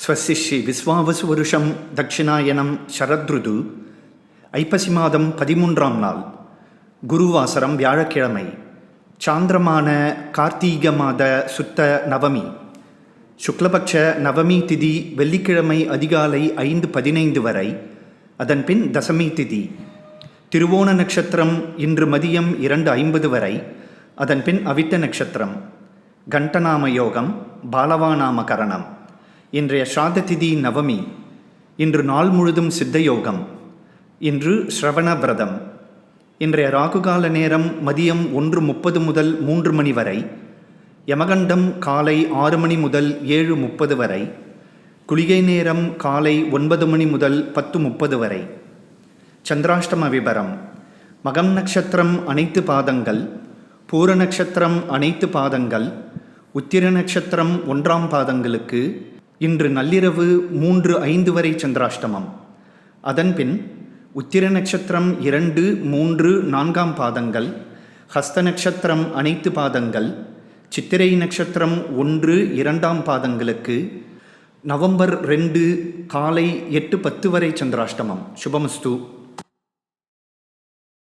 ஸ்வஸ்தி ஸ்ரீ விஸ்வாவசு வருஷம் தட்சிணாயனம் சரத்ருது ஐப்பசி மாதம் பதிமூன்றாம் நாள் குருவாசரம் வியாழக்கிழமை சாந்திரமான கார்த்தீக மாத சுத்த நவமி சுக்லபக்ஷ நவமி திதி வெள்ளிக்கிழமை அதிகாலை ஐந்து பதினைந்து வரை அதன் பின் தசமி திதி திருவோண நட்சத்திரம் இன்று மதியம் இரண்டு ஐம்பது வரை அதன் பின் அவிட்ட நட்சத்திரம் கண்டநாம யோகம் பாலவாநாம கரணம் இன்றைய ஸ்ராத்த திதி நவமி. இன்று நாள் முழுதும் சித்த யோகம் இன்று ஸ்ரவண விரதம். இன்றைய ராகுகால நேரம் மதியம் ஒன்று முப்பது முதல் மூன்று மணி வரை. யமகண்டம் காலை ஆறு மணி முதல் ஏழு முப்பது வரை. குளிகை நேரம் காலை ஒன்பது மணி முதல் பத்து முப்பது வரை. சந்திராஷ்டம விபரம். மகம் நட்சத்திரம் அனைத்து பாதங்கள். பூர நட்சத்திரம் அனைத்து பாதங்கள். உத்திர நட்சத்திரம் ஒன்றாம் பாதங்களுக்கு. இன்று நள்ளிரவு மூன்று ஐந்து வரை சந்திராஷ்டமம். அதன்பின் உத்திர நட்சத்திரம் இரண்டு மூன்று நான்காம் பாதங்கள் ஹஸ்த நட்சத்திரம் அனைத்து பாதங்கள் சித்திரை நட்சத்திரம் ஒன்று இரண்டாம் பாதங்களுக்கு நவம்பர் ரெண்டு காலை எட்டு பத்து வரை சந்திராஷ்டமம். சுபமஸ்து.